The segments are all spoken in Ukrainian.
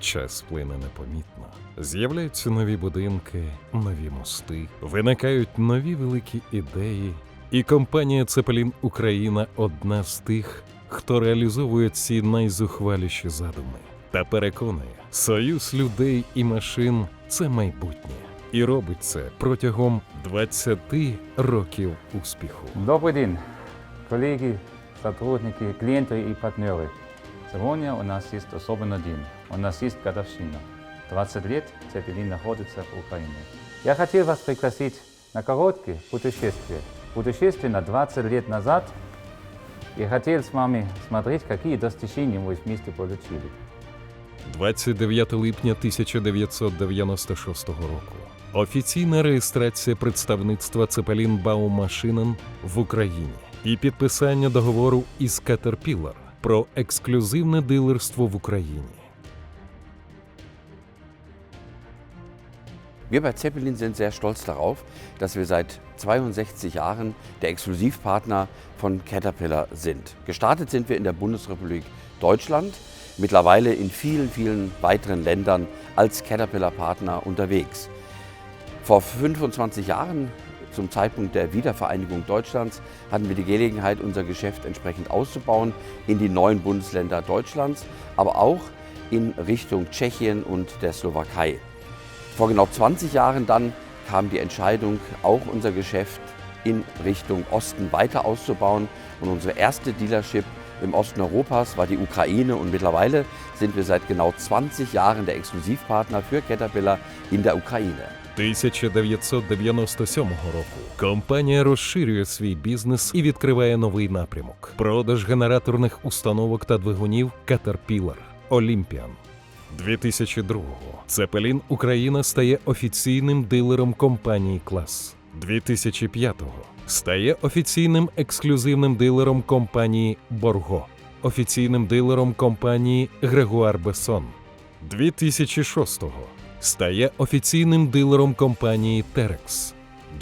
Час плине непомітно. З'являються нові будинки, нові мости, виникають нові великі ідеї, і компанія Цепелін Україна одна з тих, хто реалізовує ці найзухваліші задуми та переконує, союз людей і машин це майбутнє, і робить це протягом 20 років успіху. Добрый день, коллеги, сотрудники, клиенты и партнеры. Сегодня у нас есть особенный день. У нас есть годовщина. 20 лет Цепелин находится в Украине. Я хотел вас пригласить на короткое путешествие. Путешествие на 20 лет назад. И хотел с вами смотреть, какие достижения мы вместе получили. 29 липня 1996 року. Офіційна реєстрація представництва Цепелін Баумашинен в Україні і підписання договору із Caterpillar про ексклюзивне дилерство в Україні. Wir bei Zeppelin sind sehr stolz darauf, dass wir seit 62 Jahren der Exklusivpartner von Caterpillar sind. Gestartet sind wir in der Bundesrepublik Deutschland, mittlerweile in vielen, vielen weiteren Ländern als Caterpillar-Partner unterwegs. Vor 25 Jahren, zum Zeitpunkt der Wiedervereinigung Deutschlands, hatten wir die Gelegenheit, unser Geschäft entsprechend auszubauen in die neuen Bundesländer Deutschlands, aber auch in Richtung Tschechien und der Slowakei. Vor genau 20 Jahren dann kam die Entscheidung, auch unser Geschäft in Richtung Osten weiter auszubauen. Und unsere erste Dealership im Osten Europas war die Ukraine und mittlerweile sind wir seit genau 20 Jahren der Exklusivpartner für Caterpillar in der Ukraine. 1997 року компанія розширює свій бізнес і відкриває новий напрямок: продаж генераторних установок та двигунів Caterpillar Olympian. 2002-го Цепелін Україна стає офіційним дилером компанії Клас. 2005-го стає офіційним ексклюзивним дилером компанії Борго, офіційним дилером компанії Грегуар Бесон. 2006-го стає офіційним дилером компанії Терекс.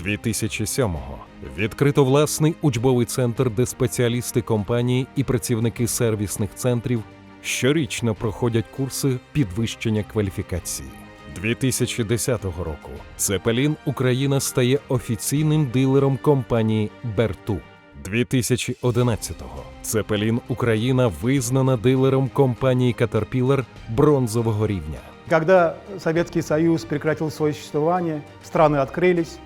2007-го відкрито власний учбовий центр, де спеціалісти компанії і працівники сервісних центрів щорічно проходять курси підвищення кваліфікації. 2010 року Цепелін Україна стає офіційним дилером компанії Берту. 2011-го Цепелін Україна визнана дилером компанії Caterpillar бронзового рівня. Когда Советский Союз прекратил свое существование, страны открылись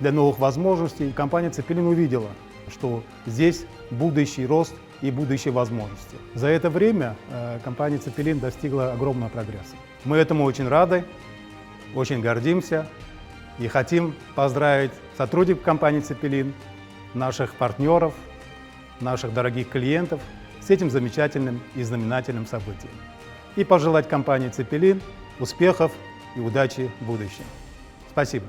для новых возможностей, и компания «Цепелин» увидела, что здесь будущий рост и будущие возможности. За это время э, компания «Цепелин» достигла огромного прогресса. Мы этому очень рады, очень гордимся и хотим поздравить сотрудников компании «Цепелин», наших партнеров, наших дорогих клиентов с этим замечательным и знаменательным событием. И пожелать компании «Цепелин» успехов и удачи в будущем. Спасибо.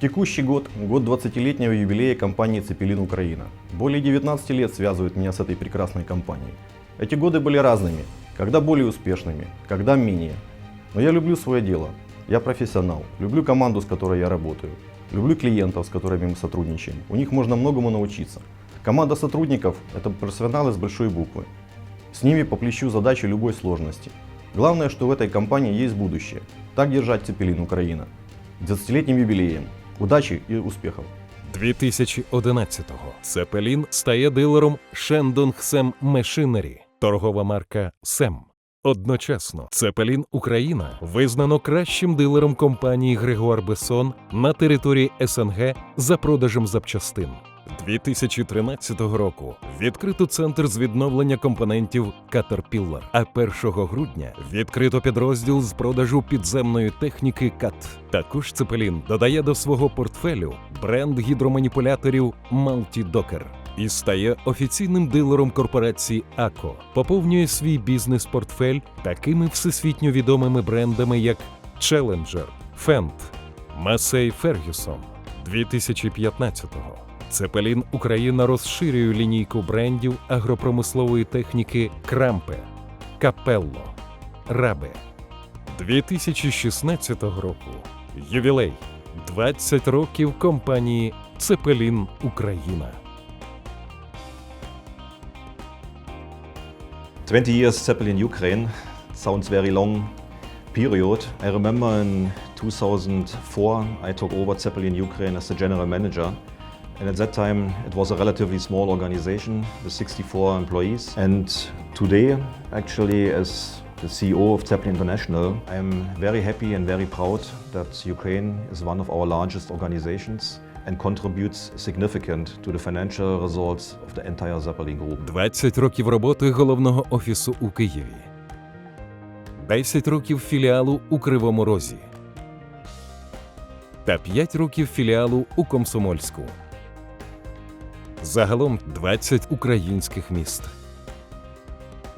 Текущий год – год 20-летнего юбилея компании «Цепелин Украина». Более 19 лет связывают меня с этой прекрасной компанией. Эти годы были разными, когда более успешными, когда менее. Но я люблю свое дело. Я профессионал, люблю команду, с которой я работаю, люблю клиентов, с которыми мы сотрудничаем. У них можно многому научиться. Команда сотрудников – это профессионалы с большой буквы. С ними по плечу задачи любой сложности. Главное, что в этой компании есть будущее. Так держать Цепелин Украина. С 20-летним юбилеем. Удачи і успіхів! 2011-го Цепелін стає дилером Шендонг Сем Мешинері, торгова марка Сем. Одночасно Цепелін Україна визнано кращим дилером компанії Григор Бесон на території СНГ за продажем запчастин. 2013 року відкрито центр з відновлення компонентів Caterpillar, а 1 грудня відкрито підрозділ з продажу підземної техніки КАТ. Також Цепелін додає до свого портфелю бренд гідроманіпуляторів Multi-Docker і стає офіційним дилером корпорації АКО. Поповнює свій бізнес-портфель такими всесвітньо відомими брендами, як Challenger, Fendt, Massey Ferguson. 2015-го Цепелін Україна розширює лінійку брендів агропромислової техніки Крампе, Капелло, Рабе. 2016 року ювілей 20 років компанії Цепелін Україна. 20 years Zeppelin Ukraine sounds very long, period. I remember in 2004 I took over Zeppelin Ukraine as the general manager. And at that time, it was a relatively small organization with 64 employees. And today, actually, as the CEO of Zeppelin International, I'm very happy and very proud that Ukraine is one of our largest organizations and contributes significant to the financial results of the entire Zeppelin Group. 20 років роботи головного офісу у Києві, 10 років філіалу у Кривому Розі та 5 років філіалу у Комсомольську. Загалом 20 українських міст,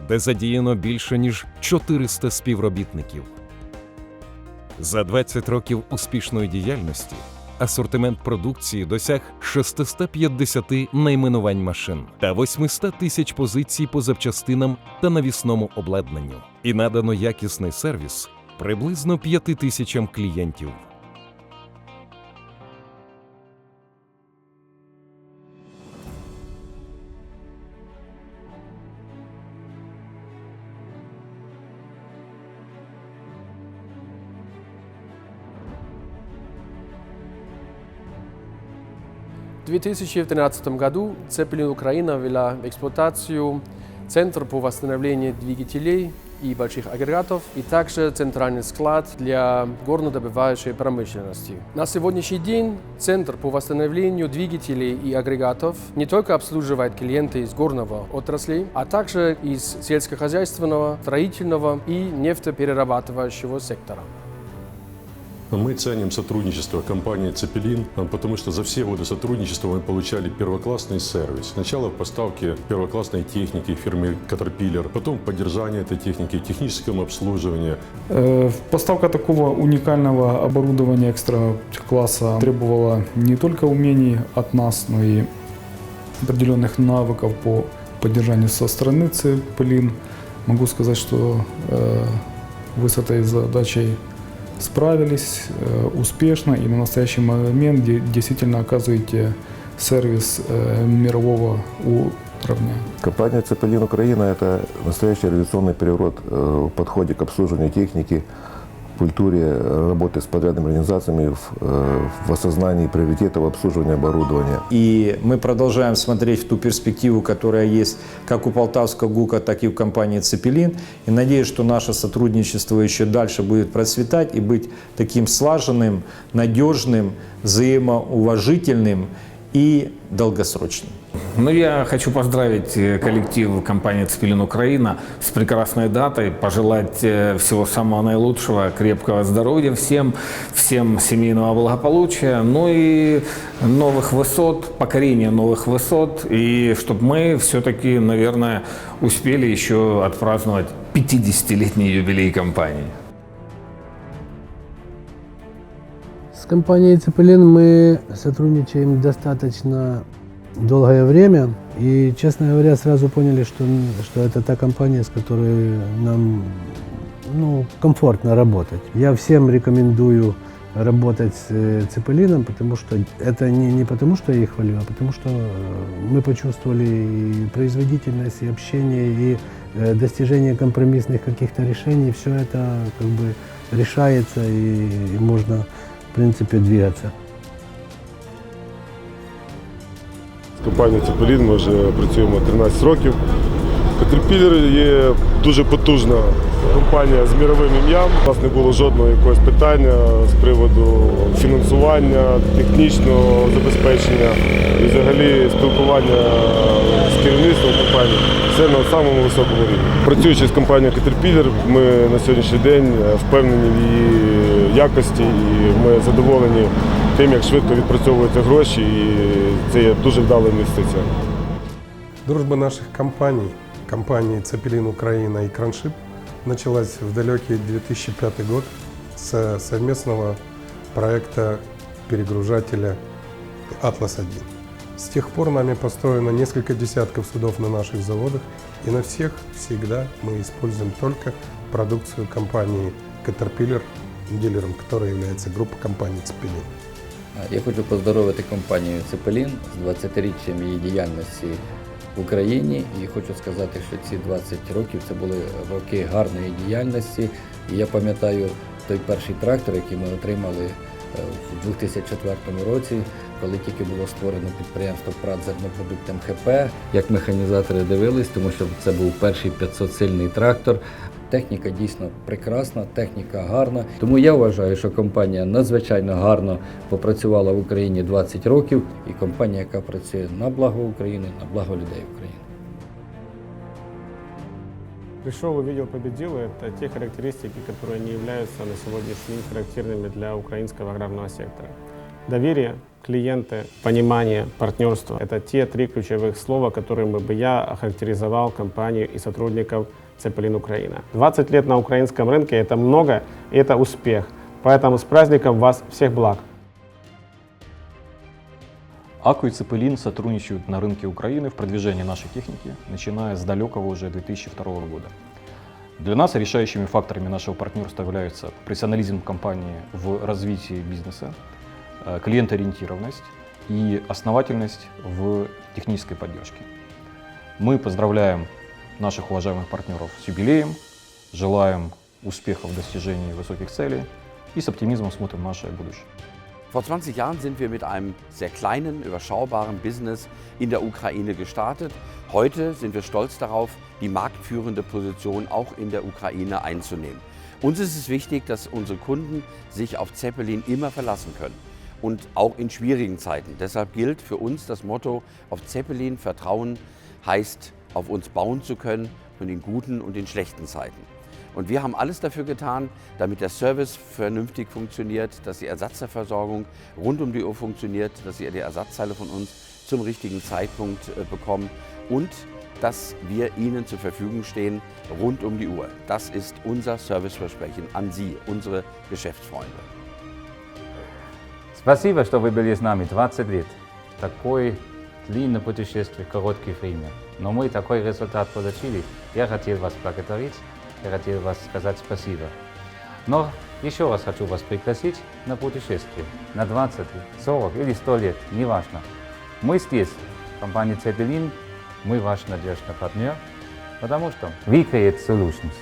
де задіяно більше ніж 400 співробітників. За 20 років успішної діяльності асортимент продукції досяг 650 найменувань машин та 800 тисяч позицій по запчастинам та навісному обладнанню. І надано якісний сервіс приблизно 5 тисячам клієнтів. 2013 году Цепелин Украина ввела в эксплуатацию Центр по восстановлению двигателей и больших агрегатов, и также центральный склад для горнодобывающей промышленности. На сегодняшний день Центр по восстановлению двигателей и агрегатов не только обслуживает клиенты из горного отрасли, а также из сельскохозяйственного, строительного и нефтеперерабатывающего сектора. Мы ценим сотрудничество компании «Цепелин», а, потому что за все годы сотрудничества мы получали первоклассный сервис. Сначала в поставке первоклассной техники фирмы «Caterpillar», потом поддержание этой техники, техническом обслуживании. Э, Поставка такого уникального оборудования экстра-класса требовала не только умений от нас, но и определенных навыков по поддержанию со стороны Цепелин. Могу сказать, что э, вы с этой задачей справились э, успешно и на настоящий момент де- действительно оказываете сервис э, мирового уровня. Компания «Цепелин Украина» – это настоящий революционный переворот э, в подходе к обслуживанию техники, в культуре работы с подрядными организациями, в, э, в осознании приоритетов обслуживания оборудования. И мы продолжаем смотреть в ту перспективу, которая есть как у Полтавского ГУКа, так и у компании «Цепелин». И надеюсь, что наше сотрудничество еще дальше будет процветать и быть таким слаженным, надежным, взаимоуважительным и долгосрочным. Ну, я хочу поздравить э, коллектив компании «Цепелин Украина» с прекрасной датой, пожелать э, всего самого наилучшего, крепкого здоровья всем, всем семейного благополучия, ну и новых высот, покорения новых высот, и чтобы мы все-таки, наверное, успели еще отпраздновать 50-летний юбилей компании. С компанией Цепелин мы сотрудничаем достаточно долгое время. И, честно говоря, сразу поняли, что, что это та компания, с которой нам ну, комфортно работать. Я всем рекомендую работать с э, Цепелином, потому что это не, не потому, что я их хвалю, а потому что э, мы почувствовали и производительность, и общение, и э, достижение компромиссных каких-то решений. Все это как бы решается и, и можно, в принципе, двигаться. З компанією Цепелін ми вже працюємо 13 років. Caterpillar є дуже потужна компанія з міровим ім'ям. У нас не було жодного якогось питання з приводу фінансування, технічного забезпечення і взагалі спілкування з керівництвом компанії. Все на самому високому рівні. Працюючи з компанією Caterpillar, ми на сьогоднішній день впевнені в її якості і ми задоволені тим, як швидко відпрацьовуються гроші, і це є дуже вдала інвестиція. Дружба наших компаний, компании «Цепелин Украина» и «Кроншип» началась в далекий 2005 год с совместного проекта перегружателя «Атлас-1». С тех пор нами построено несколько десятков судов на наших заводах, и на всех всегда мы используем только продукцию компании Caterpillar, дилером которой является группа компаний «Цепелин». Я хочу поздоровити компанію Цепелін з 20-річчям її діяльності в Україні. І хочу сказати, що ці 20 років це були роки гарної діяльності. І я пам'ятаю той перший трактор, який ми отримали в 2004 році, коли тільки було створено підприємство «Прат зернопродукт МХП. Як механізатори дивились, тому що це був перший 500-сильний трактор. Техніка дійсно прекрасна, техніка гарна. Тому я вважаю, що компанія надзвичайно гарно попрацювала в Україні 20 років, і компанія, яка працює на благо України, на благо людей України. Пришел, увидел, победил – это те характеристики, которые не являются на сегодняшний день характерными для украинского аграрного сектора. Доверие, клиенты, понимание, партнерство – это те три ключевых слова, которыми бы я охарактеризовал компанию и сотрудников Цепелин Украина. 20 лет на украинском рынке – это много, и это успех. Поэтому с праздником вас всех благ! Аку и Цепелин сотрудничают на рынке Украины в продвижении нашей техники, начиная с далекого уже 2002 года. Для нас решающими факторами нашего партнерства являются профессионализм компании в развитии бизнеса, э, клиентоориентированность и основательность в технической поддержке. Мы поздравляем наших уважаемых партнеров с юбилеем, желаем успехов в достижении высоких целей и с оптимизмом смотрим наше будущее. Vor 20 Jahren sind wir mit einem sehr kleinen, überschaubaren Business in der Ukraine gestartet. Heute sind wir stolz darauf, die marktführende Position auch in der Ukraine einzunehmen. Uns ist es wichtig, dass unsere Kunden sich auf Zeppelin immer verlassen können und auch in schwierigen Zeiten. Deshalb gilt für uns das Motto, auf Zeppelin vertrauen heißt, auf uns bauen zu können in den guten und den schlechten Zeiten. Und wir haben alles dafür getan, damit der Service vernünftig funktioniert, dass die Ersatzteilversorgung rund um die Uhr funktioniert, dass Sie die Ersatzteile von uns zum richtigen Zeitpunkt äh, bekommen und dass wir Ihnen zur Verfügung stehen rund um die Uhr. Das ist unser Serviceversprechen an Sie, unsere Geschäftsfreunde. Спасибо, что вы были с нами 20 лет. Такое длинное путешествие, короткое время. Но мы такой результат получили. Я хотел вас благодарить, Я хотел вас сказать спасибо. Но еще раз хочу вас пригласить на путешествие. На 20, 40 или 100 лет, неважно. Мы здесь, компания Цепелин, мы ваш надежный партнер, потому что we create solutions.